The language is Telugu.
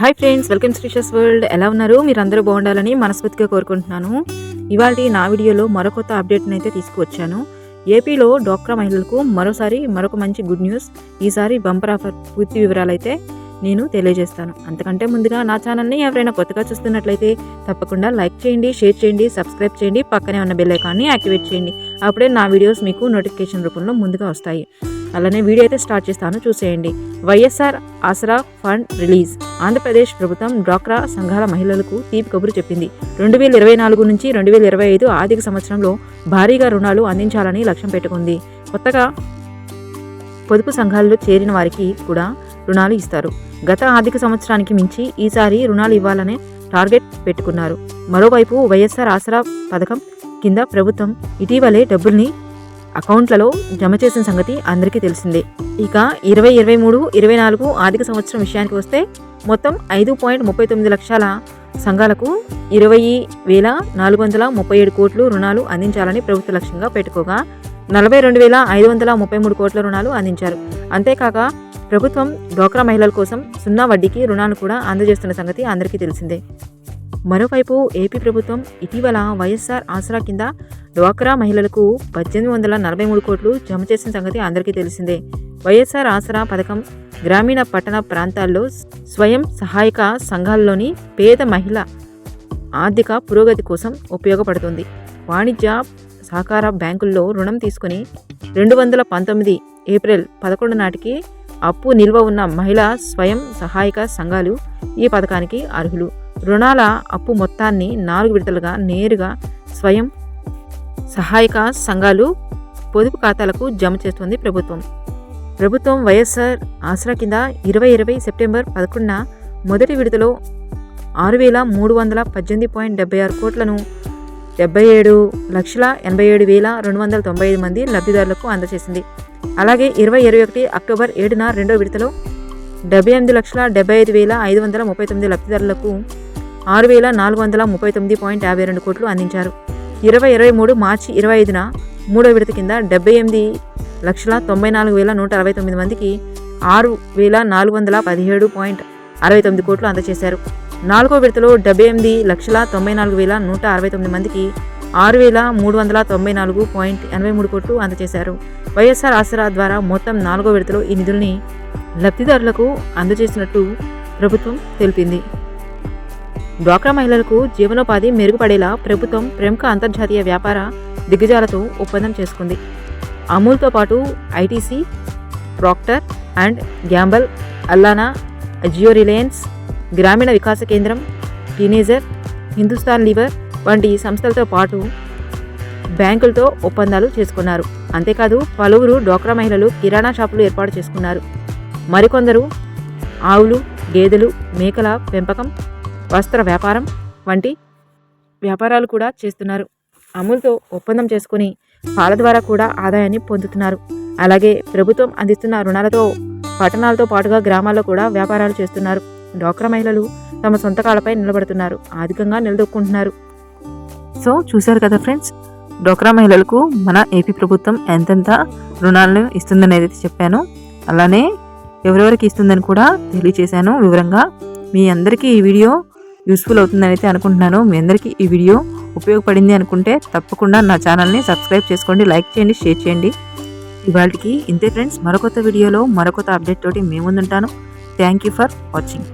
Hi friends welcome Srishas world ఎలా ఉన్నారు? మీరు అందరూ బాగుండాలని మనస్ఫూర్తిగా కోరుకుంటున్నాను. ఇవాళ నా వీడియోలో మరో అప్డేట్ని అయితే తీసుకువచ్చాను. ఏపీలో డోక్రా మహిళలకు మరోసారి మరొక మంచి గుడ్ న్యూస్ ఈసారి బంపర్ ఆఫర్ పూర్తి వివరాలు అయితే నేను తెలియజేస్తాను. అంతకంటే ముందుగా నా ఛానల్ని ఎవరైనా కొత్తగా చూస్తున్నట్లయితే తప్పకుండా లైక్ చేయండి షేర్ చేయండి సబ్స్క్రైబ్ చేయండి పక్కనే ఉన్న బెల్ ఐకాన్ని యాక్టివేట్ చేయండి. అప్పుడే నా వీడియోస్ మీకు నోటిఫికేషన్ రూపంలో ముందుగా వస్తాయి. అలానే వీడియో అయితే స్టార్ట్ చేస్తాను చూసేయండి. YSR Aasara fund release. Andhra Pradesh ప్రభుత్వం డ్వాక్రా సంఘాల మహిళలకు తీపి కబురు చెప్పింది. రెండు వేల ఇరవై నాలుగు నుంచి రెండు వేల ఇరవై ఐదు ఆర్థిక సంవత్సరంలో భారీగా రుణాలు అందించాలని లక్ష్యం పెట్టుకుంది. కొత్తగా పొదుపు సంఘాల్లో చేరిన వారికి కూడా రుణాలు ఇస్తారు. గత ఆర్థిక సంవత్సరానికి మించి ఈసారి రుణాలు ఇవ్వాలనే టార్గెట్ పెట్టుకున్నారు. మరోవైపు వైఎస్ఆర్ ఆసరా పథకం కింద ప్రభుత్వం ఇటీవలే డబ్బుల్ని అకౌంట్లలో జమ చేసిన సంగతి అందరికీ తెలిసిందే. ఇక ఇరవై ఇరవై మూడు ఇరవై నాలుగు ఆర్థిక సంవత్సరం విషయానికి వస్తే మొత్తం ఐదు పాయింట్ ముప్పై తొమ్మిది లక్షల సంఘాలకు ఇరవై వేల నాలుగు వందల ముప్పై ఏడు కోట్లు రుణాలు అందించాలని ప్రభుత్వ లక్ష్యంగా పెట్టుకోగా నలభై రెండు వేల ఐదు వందల ముప్పై మూడు కోట్ల రుణాలు అందించారు. అంతేకాక ప్రభుత్వం డోక్రా మహిళల కోసం సున్నా వడ్డీకి రుణాలు కూడా అందజేస్తున్న సంగతి అందరికీ తెలిసిందే. మరోవైపు ఏపీ ప్రభుత్వం ఇటీవల వైఎస్ఆర్ ఆసరా కింద డ్వాక్రా మహిళలకు పద్దెనిమిది వందల నలభై మూడు కోట్లు జమ చేసిన సంగతి అందరికీ తెలిసిందే. వైఎస్ఆర్ ఆసరా పథకం గ్రామీణ పట్టణ ప్రాంతాల్లో స్వయం సహాయక సంఘాల్లోని పేద మహిళ ఆర్థిక పురోగతి కోసం ఉపయోగపడుతుంది. వాణిజ్య సహకార బ్యాంకుల్లో రుణం తీసుకుని రెండు వందల పంతొమ్మిది ఏప్రిల్ పదకొండు నాటికి అప్పు నిల్వ ఉన్న మహిళా స్వయం సహాయక సంఘాలు ఈ పథకానికి అర్హులు. రుణాల అప్పు మొత్తాన్ని నాలుగు విడతలుగా నేరుగా స్వయం సహాయక సంఘాలు పొదుపు ఖాతాలకు జమ చేస్తుంది ప్రభుత్వం. ప్రభుత్వం వైఎస్ఆర్ ఆసరా కింద ఇరవై ఇరవై సెప్టెంబర్ పదకొండున మొదటి విడతలో ఆరు వేల మూడు వందల పద్దెనిమిది పాయింట్ డెబ్బై ఆరు కోట్లను డెబ్బై ఏడు లక్షల ఎనభై ఏడు వేల రెండు వందల తొంభై ఐదు మంది లబ్ధిదారులకు అందజేసింది. అలాగే ఇరవై ఇరవై ఒకటి అక్టోబర్ ఏడున రెండో విడతలో డెబ్బై ఎనిమిది లక్షల డెబ్బై ఐదు వేల ఐదు వందల ముప్పై తొమ్మిది లబ్ధిదారులకు ఆరు వేల నాలుగు వందల ముప్పై తొమ్మిది పాయింట్ యాభై రెండు కోట్లు అందించారు. ఇరవై ఇరవై మూడు మార్చి ఇరవై ఐదున మూడో విడత కింద డెబ్బై ఎనిమిది లక్షల తొంభై నాలుగు వేల నూట అరవై తొమ్మిది మందికి ఆరు వేల నాలుగు వందల పదిహేడు పాయింట్ అరవై తొమ్మిది కోట్లు అందజేశారు. నాలుగో విడతలో డెబ్బై ఎనిమిది లక్షల తొంభై నాలుగు వేల నూట అరవై తొమ్మిది మందికి ఆరు వేల మూడు వందల తొంభై నాలుగు పాయింట్ ఎనభై మూడు కోట్లు అందజేశారు. వైఎస్ఆర్ ఆసరా ద్వారా మొత్తం నాలుగో విడతలో ఈ నిధుల్ని లబ్ధిదారులకు అందజేసినట్టు ప్రభుత్వం తెలిపింది. డ్వాక్రా మహిళలకు జీవనోపాధి మెరుగుపడేలా ప్రభుత్వం ప్రముఖ అంతర్జాతీయ వ్యాపార దిగ్గజాలతో ఒప్పందం చేసుకుంది. అమూల్తో పాటు ITC Procter and Gamble Allana Jio Reliance గ్రామీణ వికాస కేంద్రం టీనేజర్ హిందుస్థాన్ లీవర్ వంటి సంస్థలతో పాటు బ్యాంకులతో ఒప్పందాలు చేసుకున్నారు. అంతేకాదు పలువురు డోక్రా మహిళలు కిరాణా షాపులు ఏర్పాటు చేసుకున్నారు. మరికొందరు ఆవులు గేదెలు మేకల పెంపకం వస్త్ర వ్యాపారం వంటి వ్యాపారాలు కూడా చేస్తున్నారు. అమూల్తో ఒప్పందం చేసుకుని పాల ద్వారా కూడా ఆదాయాన్ని పొందుతున్నారు. అలాగే ప్రభుత్వం అందిస్తున్న రుణాలతో పట్టణాలతో పాటుగా గ్రామాల్లో కూడా వ్యాపారాలు చేస్తున్నారు. డోక్రా మహిళలు తమ సొంత కాళ్ళపై నిలబడుతున్నారు. ఆర్థికంగా నిలదొక్కుంటున్నారు. సో చూశారు కదా ఫ్రెండ్స్? డోక్రా మహిళలకు మన ఏపీ ప్రభుత్వం ఎంతెంత రుణాలను ఇస్తుందనేది అయితే చెప్పాను. అలానే ఎవరెవరికి ఇస్తుందని కూడా తెలియచేశాను వివరంగా. మీ అందరికీ ఈ వీడియో యూస్ఫుల్ అవుతుందని అయితే అనుకుంటున్నాను. మీ అందరికీ ఈ వీడియో ఉపయోగపడింది అనుకుంటే తప్పకుండా నా ఛానల్ని సబ్స్క్రైబ్ చేసుకోండి లైక్ చేయండి షేర్ చేయండి. ఇవాళకి ఇంతే ఫ్రెండ్స్ మరొకొత్త వీడియోలో మరొకొత్త అప్డేట్ తోటి మేము ముందుంటాను. Thank you for watching